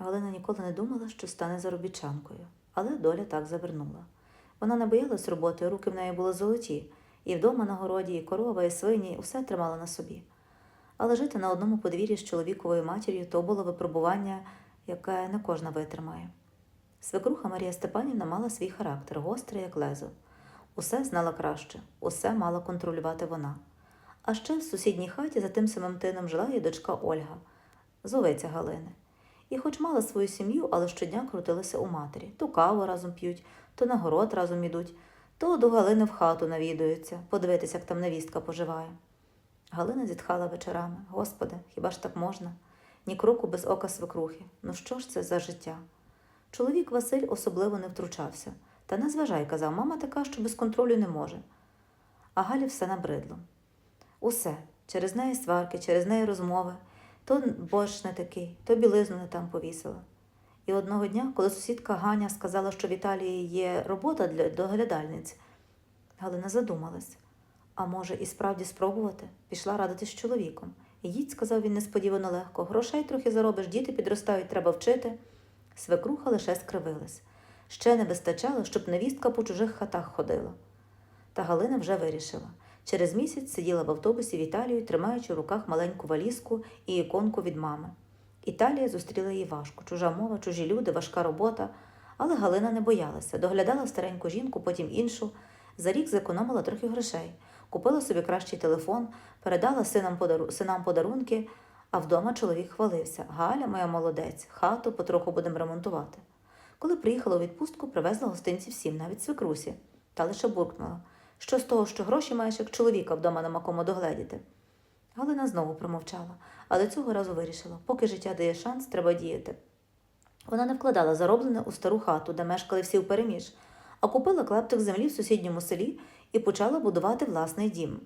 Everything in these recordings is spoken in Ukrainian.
Галина ніколи не думала, що стане заробітчанкою, але доля так завернула. Вона не боялась роботи, руки в неї були золоті, і вдома на городі, і корова, і свині усе тримала на собі. Але жити на одному подвір'ї з чоловіковою матір'ю то було випробування, яке не кожна витримає. Свекруха Марія Степанівна мала свій характер, гострий, як лезо. Усе знала краще, усе мала контролювати вона. А ще в сусідній хаті за тим самим тином жила її дочка Ольга, зовиця Галини. І хоч мала свою сім'ю, але щодня крутилася у матері. То каву разом п'ють, то на город разом ідуть, то до Галини в хату навідуються, подивитися, як там невістка поживає. Галина зітхала вечорами. Господи, хіба ж так можна? Ні кроку без ока свекрухи. Ну що ж це за життя? Чоловік Василь особливо не втручався. Та не зважай, казав, мама така, що без контролю не може. А Галі все набридло. Усе, через неї сварки, через неї розмови. То борщ не такий, то білизну не там повісила. І одного дня, коли сусідка Ганя сказала, що в Італії є робота для доглядальниць, Галина задумалась. А може, і справді спробувати? Пішла радитись з чоловіком. Їдь, сказав він несподівано легко, грошей трохи заробиш, діти підростають, треба вчити. Свекруха лише скривилась. Ще не вистачало, щоб невістка по чужих хатах ходила. Та Галина вже вирішила. Через місяць сиділа в автобусі в Італію, тримаючи в руках маленьку валізку і іконку від мами. Італія зустріла її важко. Чужа мова, чужі люди, важка робота. Але Галина не боялася, доглядала стареньку жінку, потім іншу. За рік зекономила трохи грошей, купила собі кращий телефон, передала синам, подару... синам подарунки, а вдома чоловік хвалився. Галя, моя молодець, хату потроху будемо ремонтувати. Коли приїхала у відпустку, привезла гостинці всім, навіть свекрусі, та лише буркнула. Що з того, що гроші маєш, як чоловіка вдома нема кому догледіти? Галина знову промовчала, але цього разу вирішила, поки життя дає шанс, треба діяти. Вона не вкладала зароблене у стару хату, де мешкали всі впереміж, а купила клептик землі в сусідньому селі і почала будувати власний дім.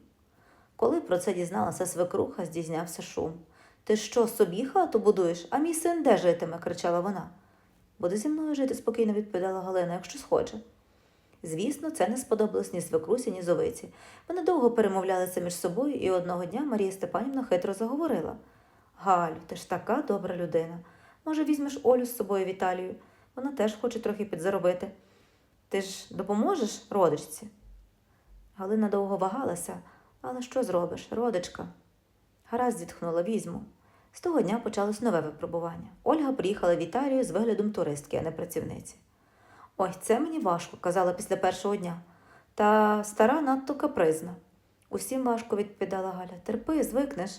Коли про це дізналася свекруха, здійснявся шум. Ти що, собі хату будуєш, а мій син де житиме? кричала вона. Буде зі мною жити, спокійно відповідала Галина, якщо схоче. Звісно, це не сподобалось ні свекрусі, ні зовиці. Вони довго перемовлялися між собою, і одного дня Марія Степанівна хитро заговорила: Галю, ти ж така добра людина. Може, візьмеш Олю з собою в Італію? Вона теж хоче трохи підзаробити. Ти ж допоможеш родичці? Галина довго вагалася, але що зробиш, родичка? Гаразд зітхнула, візьму. З того дня почалось нове випробування. Ольга приїхала в Італію з виглядом туристки, а не працівниці. Ой, це мені важко, казала після першого дня. Та стара надто капризна. Усім важко, відповідала Галя. Терпи, звикнеш.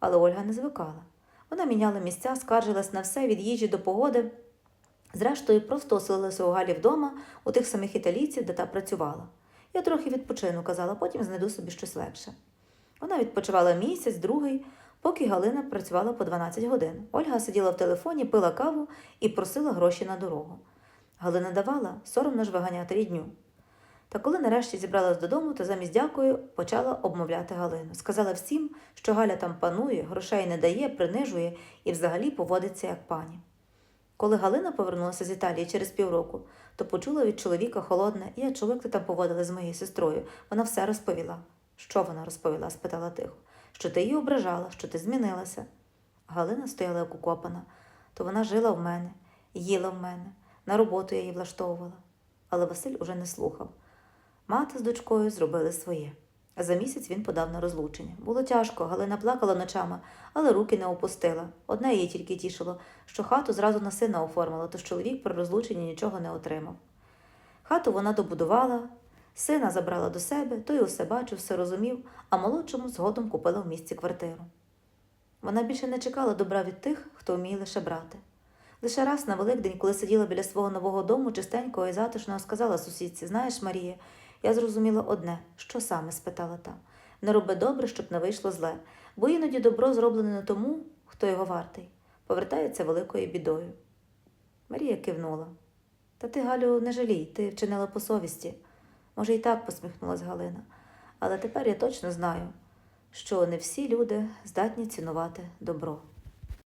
Але Ольга не звикала. Вона міняла місця, скаржилась на все від їжі до погоди. Зрештою, просто оселилася у Галі вдома, у тих самих італійців, де та працювала. Я трохи відпочину, казала, потім знайду собі щось легше. Вона відпочивала місяць, другий, поки Галина працювала по 12 годин. Ольга сиділа в телефоні, пила каву і просила гроші на дорогу. Галина давала, соромно ж виганяти рідню. Та коли нарешті зібралась додому, то замість дякую почала обмовляти Галину. Сказала всім, що Галя там панує, грошей не дає, принижує і взагалі поводиться як пані. Коли Галина повернулася з Італії через півроку, то почула від чоловіка холодне, я чув, ти там поводили з моєю сестрою. Вона все розповіла. Що вона розповіла? спитала тихо. Що ти її ображала, що ти змінилася. Галина стояла як укопана, то вона жила в мене, їла в мене, на роботу я її влаштовувала. Але Василь уже не слухав. Мати з дочкою зробили своє. За місяць він подав на розлучення. Було тяжко, Галина плакала ночами, але руки не опустила. Одне її тільки тішило, що хату зразу на сина оформила, тож чоловік при розлученні нічого не отримав. Хату вона добудувала, сина забрала до себе, той усе бачив, все розумів, а молодшому згодом купила в місті квартиру. Вона більше не чекала добра від тих, хто вміє лише брати. Лише раз на Великдень, коли сиділа біля свого нового дому, чистенького і затишного, сказала сусідці: Знаєш, Марія, я зрозуміла одне, що саме спитала та. Не роби добре, щоб не вийшло зле, бо іноді добро зроблене не тому, хто його вартий, повертається великою бідою. Марія кивнула. Та ти, Галю, не жалій, ти вчинила по совісті. Може, і так посміхнулась Галина. Але тепер я точно знаю, що не всі люди здатні цінувати добро.